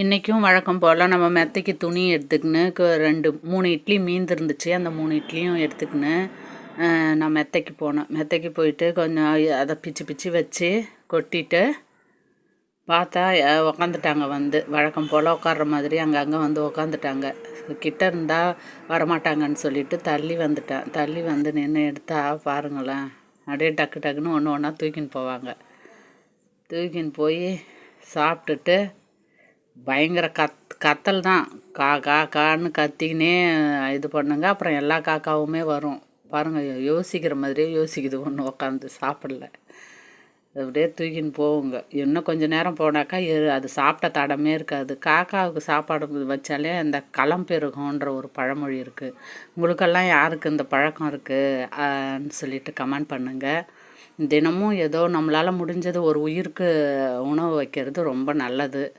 இன்றைக்கும் வழக்கம் போல் நம்ம மெத்தைக்கு துணி எடுத்துக்கின்னு ரெண்டு மூணு இட்லி மீந்து இருந்துச்சு அந்த மூணு இட்லியும் எடுத்துக்கின்னு நான் மெத்தைக்கு போனேன். மெத்தைக்கு போயிட்டு கொஞ்சம் அதை பிச்சு பிச்சு வச்சு கொட்டிட்டு பார்த்தா உக்காந்துட்டாங்க வந்து. வழக்கம் போல் உட்கார்ற மாதிரி அங்கங்கே வந்து உக்காந்துட்டாங்க. கிட்ட இருந்தால் வரமாட்டாங்கன்னு சொல்லிட்டு தள்ளி வந்துட்டேன். தள்ளி வந்து நின்று எடுத்தா பாருங்களேன். அப்படியே டக்கு டக்குன்னு ஒன்று ஒன்றா தூக்கின்னு போவாங்க. தூக்கின்னு போய் சாப்பிட்டுட்டு பயங்கர கத் கத்தல் தான். கா கா கான்னு கத்திக்கினே இது பண்ணுங்க. அப்புறம் எல்லா காக்காவுமே வரும். பாருங்கள் யோசிக்கிற மாதிரியே யோசிக்குது ஒன்று உட்காந்து சாப்பிடல. அப்படியே தூக்கின்னு போகுங்க இன்னும் கொஞ்ச நேரம் போனாக்கா எரு- அது சாப்பிட்ட தடமே இருக்காது. காக்காவுக்கு சாப்பாடு வச்சாலே அந்த களம் பெருகும்ன்ற ஒரு பழமொழி இருக்குது உங்களுக்கெல்லாம் யாருக்கு இந்த பழக்கம் இருக்குன்னு சொல்லிட்டு கமெண்ட் பண்ணுங்கள் தினமும் ஏதோ நம்மளால் முடிஞ்சது ஒரு உயிருக்கு உணவு வைக்கிறது ரொம்ப நல்லது.